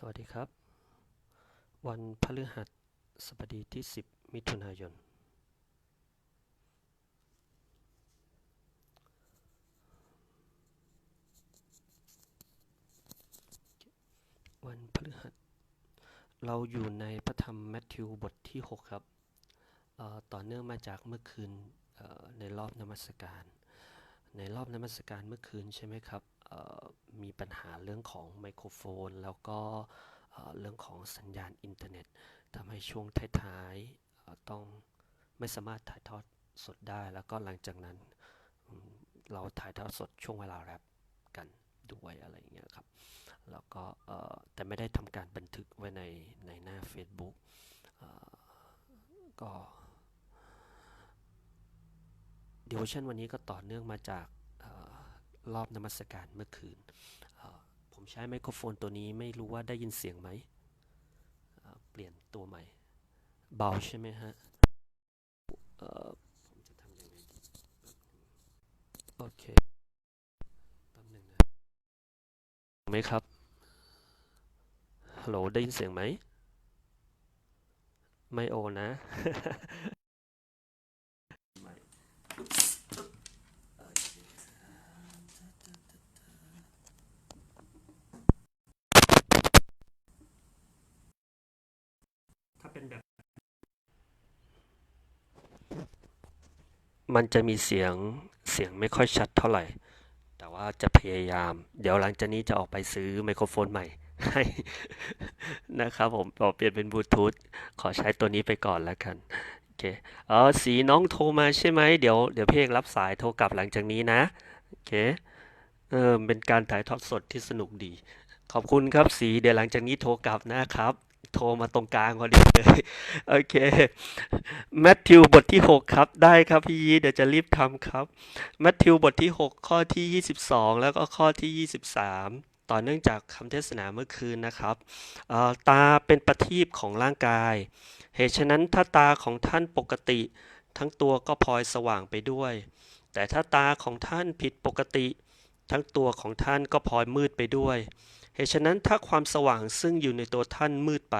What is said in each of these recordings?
สวัสดีครับ วันพฤหัสบดีที่ 10 มิถุนายน วันพฤหัส เราอยู่ในพระธรรมแมทธิวบทที่ 6 ครับ ต่อเนื่องมาจากเมื่อคืนในรอบนมัสการ ในรอบนมัสการเมื่อคืนใช่ไหมครับ มีปัญหาเรื่องของไมโครโฟน แล้วก็เรื่องของสัญญาณอินเทอร์เน็ตทำให้ช่วงท้ายๆต้องไม่สามารถถ่ายทอดสดได้ แล้วก็หลังจากนั้นเราถ่ายทอดสดช่วงเวลาแรปกันด้วยอะไรอย่างเงี้ยครับ แล้วก็แต่ไม่ได้ทำการบันทึกไว้ในในหน้า Facebook เอ่อก็ d ิวชันวันนี้ก็ต่อเนื่องมาจาก รอบนมัสการเมื่อคืน ผมใช้ไมโครโฟนตัวนี้ไม่รู้ว่าได้ยินเสียงไหม เปลี่ยนตัวใหม่ เบาใช่ไหมฮะผมจะทำยังไงโอเคแป๊บนึงนะไหมครับ ฮัลโหลได้ยินเสียงไหม ไม่โอนะ ถ้าเป็นแบบ มันจะมีเสียงเสียงไม่ค่อยชัดเท่าไหร่ แต่ว่าจะพยายาม เดี๋ยวหลังจากนี้จะออกไปซื้อไมโครโฟนใหม่ให้นะครับผมบอเปลี่ยนเป็นบลูทูธขอใช้ตัวนี้ไปก่อนแล้วกันโอเคเออสีน้องโทรมาใช่ไหมเดี๋ยวเดี๋ยวพี่เอกรับสายโทรกลับหลังจากนี้นะโอเคเออเป็นการถ่ายทอดสดที่สนุกดี ขอบคุณครับสีเดี๋ยวหลังจากนี้โทรกลับนะครับ โทรมาตรงกลางพอดีเลย โอเคแมทธิวบทที่ 6 ครับ ได้ครับพี่ยีเดี๋ยวจะรีบทำครับแมทธิวบทที่ 6 ข้อที่ 22 แล้วก็ข้อที่ 23 ต่อเนื่องจากคำเทศนาเมื่อคืนนะครับตาเป็นประทีปของร่างกาย เหตุฉะนั้นถ้าตาของท่านปกติ ทั้งตัวก็พลอยสว่างไปด้วย แต่ถ้าตาของท่านผิดปกติ ทั้งตัวของท่านก็พลอยมืดไปด้วย เหตุฉะนั้นถ้าความสว่างซึ่งอยู่ในตัวท่านมืดไป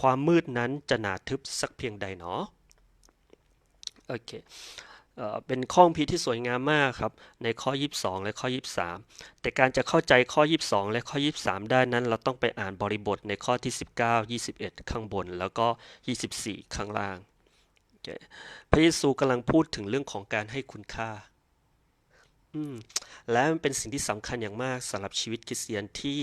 ความมืดนั้นจะหนาทึบสักเพียงใดหนอโอเคเอเป็นข้อพิที่สวยงามมากครับ ในข้อ 22 และข้อ 23 แต่การจะเข้าใจข้อ 22 และข้อ 23 ได้นั้น เราต้องไปอ่านบริบทในข้อที่ 19 21 ข้างบน แล้วก็ 24 ข้างล่างโอเคพระเยซูกำลังพูดถึงเรื่องของการให้คุณค่า อืมและมันเป็นสิ่งที่สำคัญอย่างมากสำหรับชีวิตคริสเตียนที่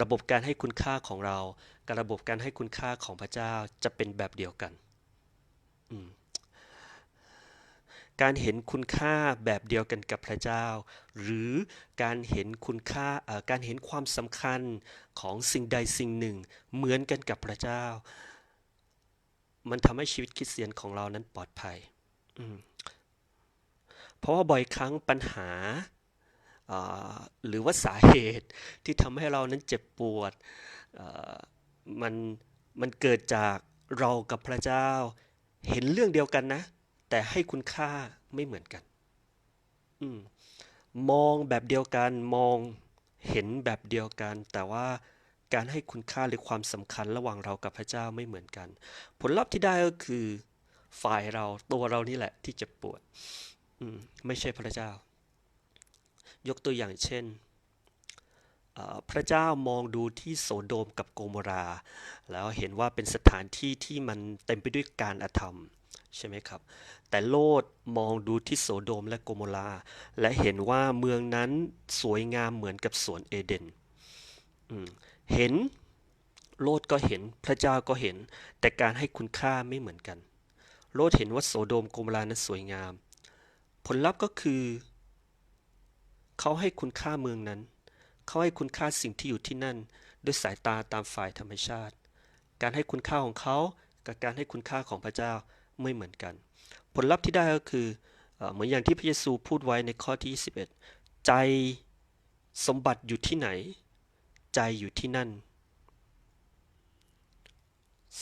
ระบบการให้คุณค่าของเรา กับระบบการให้คุณค่าของพระเจ้าจะเป็นแบบเดียวกันอืมการเห็นคุณค่าแบบเดียวกันกับพระเจ้า หรือการเห็นคุณค่าการเห็นความสำคัญของสิ่งใดสิ่งหนึ่ง เหมือนกันกับพระเจ้า มันทำให้ชีวิตคริสเตียนของเรานั้นปลอดภัย เพราะว่าบ่อยครั้งปัญหาหรือว่าสาเหตุที่ทำให้เรานั้นเจ็บปวดมันมันเกิดจากเรากับพระเจ้า เห็นเรื่องเดียวกันนะ แต่ให้คุณค่าไม่เหมือนกันอมมองแบบเดียวกันมองเห็นแบบเดียวกัน แต่ว่าการให้คุณค่าหรือความสำคัญระหว่างเรากับพระเจ้าไม่เหมือนกัน ผลลัพธ์ที่ได้ก็คือฝ่ายเราตัวเรานี่แหละที่เจ็บปวด ไม่ใช่พระเจ้า ยกตัวอย่างเช่น พระเจ้ามองดูที่โสโดมกับโกโมรา แล้วเห็นว่าเป็นสถานที่ที่มันเต็มไปด้วยการอธรรมใช่ไหมครับ แต่โลดมองดูที่โสโดมและโกโมราและเห็นว่าเมืองนั้นสวยงามเหมือนกับสวนเอเดน เห็นโลดก็เห็นพระเจ้าก็เห็น แต่การให้คุณค่าไม่เหมือนกัน โลดเห็นว่าโสโดมโกโมรานั้นสวยงาม ผลลัพธ์ก็คือ เขาให้คุณค่าเมืองนั้น เขาให้คุณค่าสิ่งที่อยู่ที่นั่น ด้วยสายตาตามฝ่ายธรรมชาติ การให้คุณค่าของเขากับการให้คุณค่าของพระเจ้าไม่เหมือนกัน ผลลัพธ์ที่ได้ก็คือเหมือนอย่างที่พระเยซูพูดไว้ในข้อที่ 21 ใจสมบัติอยู่ที่ไหน ใจอยู่ที่นั่น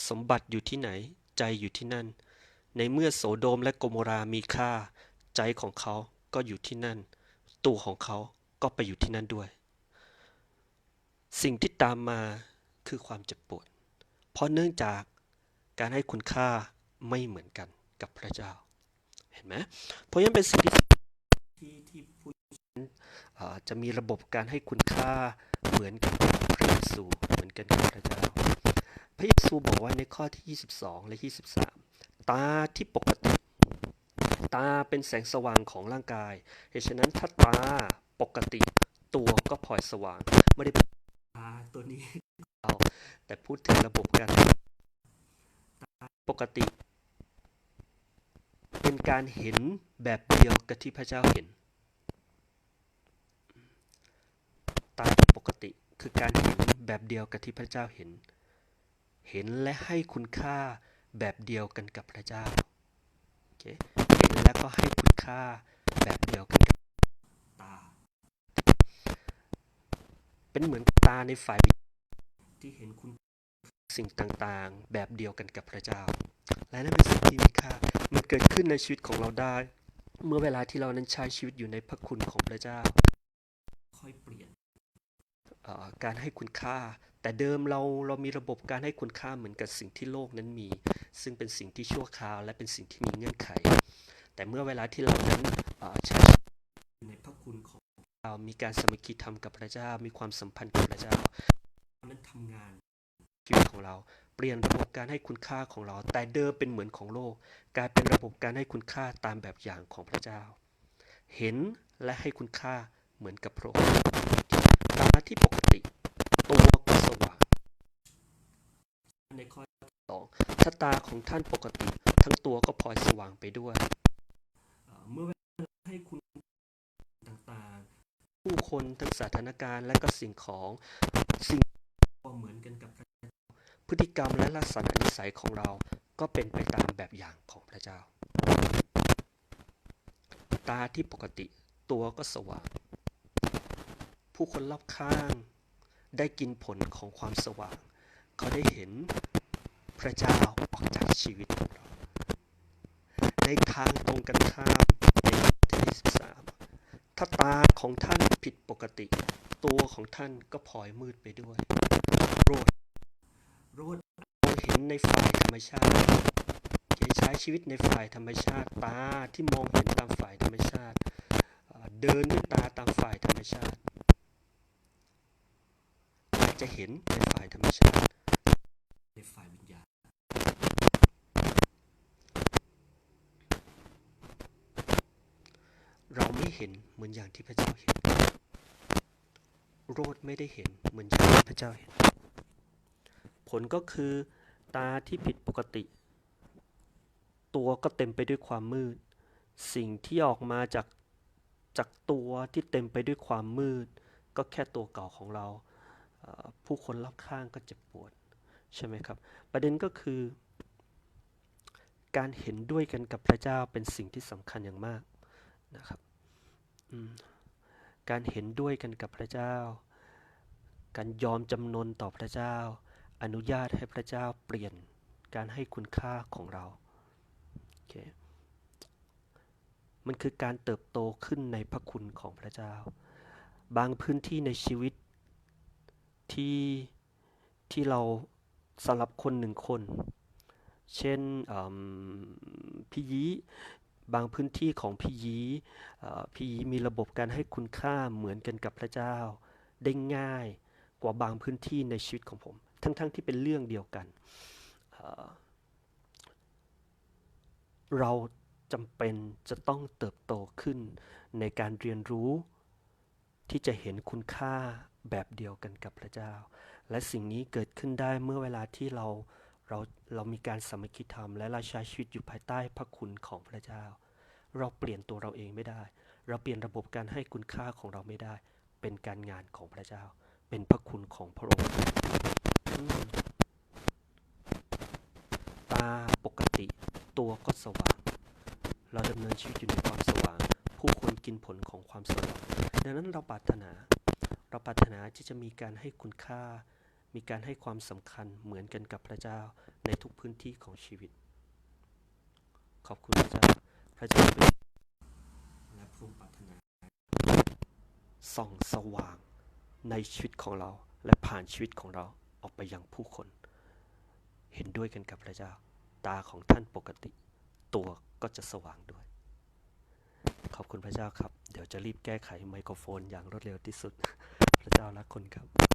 สมบัติอยู่ที่ไหน ใจอยู่ที่นั่น ในเมื่อโสโดมและโกโมรามีค่า ใจของเขาก็อยู่ที่นั่น ตัวของเขาก็ไปอยู่ที่นั่นด้วย สิ่งที่ตามมาคือความเจ็บปวด เพราะเนื่องจากการให้คุณค่าไม่เหมือนกันกับพระเจ้า เห็นไหมเพราะฉะนั้นเป็นสิ่งที่ที่ที่ผู้จะมีระบบการให้คุณค่าเหมือนกันกับพระเยซูเหมือนกันกับพระเจ้า พระเยซูบอกว่าในข้อที่ 22 และ 23 ตาที่ปกติ ตาเป็นแสงสว่างของร่างกาย เหตุฉะนั้นถ้าตาปกติตัวก็พลอยสว่าง ไม่ได้ตาตัวนี้เราแต่พูดถึงระบบการตาปกติ เป็นการเห็นแบบเดียวกับที่พระเจ้าเห็น ตาปกติคือการเห็นแบบเดียวกับที่พระเจ้าเห็น เห็นและให้คุณค่าแบบเดียวกันกับพระเจ้า โอเค แล้วก็ให้คุณค่าแบบเดียวกันกับตา เป็นเหมือนตาในฝ่ายวิที่เห็นคุณสิ่งต่างๆ แบบเดียวกันกับพระเจ้า และนั่นเป็นสิ่งที่มีค่า มันเกิดขึ้นในชีวิตของเราได้ เมื่อเวลาที่เรานั้นใช้ชีวิตอยู่ในพระคุณของพระเจ้า ค่อยเปลี่ยนการให้คุณค่า แต่เดิมเราเรามีระบบการให้คุณค่าเหมือนกับสิ่งที่โลกนั้นมี ซึ่งเป็นสิ่งที่ชั่วคราว และเป็นสิ่งที่มีเงื่อนไข แต่เมื่อเวลาที่เรานั้นใช้ในพระคุณของเรามีการสมัคคีธรรมกับพระเจ้า มีความสัมพันธ์กับพระเจ้านั้นทำงานชีวิตของเรา เปลี่ยนระบบการให้คุณค่าของเรา แต่เดิมเป็นเหมือนของโลก กลายเป็นระบบการให้คุณค่าตามแบบอย่างของพระเจ้า เห็นและให้คุณค่าเหมือนกับพระองค์ตาที่ปกติตัวก็สว่างในข้อสองถ้าตาของท่านปกติ ทั้งตัวก็พลอยสว่างไปด้วยเอ่อเมื่อเวลาให้คุณต่างๆ ผู้ คนทั้งสถานการณ์และก็สิ่งของสิ่งก็เหมือนกันกับพระเจ้าพฤติกรรมและลักษณะนิสัยของเราก็เป็นไปตามแบบอย่างของพระเจ้า ตาที่ปกติตัวก็สว่าง ผู้คนรอบข้างได้กินผลของความสว่าง เขาได้เห็นพระเจ้าออกจากชีวิตของเรา ในทางตรงกันข้ามในข้อที่23 ถ้าตาของท่านผิดปกติ ตัวของท่านก็พลอยมืดไปด้วย โรดโรดมองเห็นในฝ่ายธรรมชาติใช้ชีวิตในฝ่ายธรรมชาติ ตาที่มองเห็นตามฝ่ายธรรมชาติ เดินด้วยตาตามฝ่ายธรรมชาติจะเห็นในฝ่ายธรรมชาติในฝ่ายวิญญาณ เรา ไม่เห็นเหมือนอย่างที่พระเจ้าเห็น โรดไม่ได้เห็นเหมือนอย่างที่พระเจ้าเห็น ผลก็คือตาที่ผิดปกติ ตัวก็เต็มไปด้วยความมืด สิ่งที่ออกมาจากจากตัวที่เต็มไปด้วยความมืด ก็แค่ตัวเก่าของเรา ผู้คนรอบข้างก็เจ็บปวดใช่ไหมครับ ประเด็นก็คือ การเห็นด้วยกันกับพระเจ้าเป็นสิ่งที่สำคัญอย่างมากนะครับ การเห็นด้วยกันกับพระเจ้า การยอมจำนนต่อพระเจ้า อนุญาตให้พระเจ้าเปลี่ยนการให้คุณค่าของเราโอเคมันคือการเติบโตขึ้นในพระคุณของพระเจ้า บางพื้นที่ในชีวิตที่ที่เราสำหรับคนหนึ่งคน เช่นพี่ยี บางพื้นที่ของพี่ยีพี่ยีมีระบบการให้คุณค่าเหมือนกันกับพระเจ้า ได้ง่ายกว่าบางพื้นที่ในชีวิตของผม ทั้งๆทที่เป็นเรื่องเดียวกันเเราจำเป็นจะต้องเติบโตขึ้นในการเรียนรู้ ที่จะเห็นคุณค่าแบบเดียวกันกับพระเจ้า และสิ่งนี้เกิดขึ้นได้เมื่อเวลาที่เราเเราเรามีการสามัคคีธรรมและเราใช้ชีวิตอยู่ภายใต้พระคุณของพระเจ้า เราเปลี่ยนตัวเราเองไม่ได้ เราเปลี่ยนระบบการให้คุณค่าของเราไม่ได้ เป็นการงานของพระเจ้า เป็นพระคุณของพระองค์ตาปกติตัวก็สว่าง เราดำเนินชีวิตอยู่ในความสว่าง ผู้คนกินผลของความสว่างดังนั้นเราปรารถนา เราปรารถนาที่จะมีการให้คุณค่า มีการให้ความสำคัญเหมือนกันกับพระเจ้าในทุกพื้นที่ของชีวิต ขอบคุณพระเจ้าพระเจ้าเป็นและพระองปรารถนาส่องสว่างในชีวิตของเราและผ่านชีวิตของเราออกไปไปยังผู้คน เห็นด้วยกันกับพระเจ้า ตาของท่านปกติ ตัวก็จะสว่างด้วย ขอบคุณพระเจ้าครับ เดี๋ยวจะรีบแก้ไขไมโครโฟนอย่างรวดเร็วที่สุด พระเจ้ารักคนครับ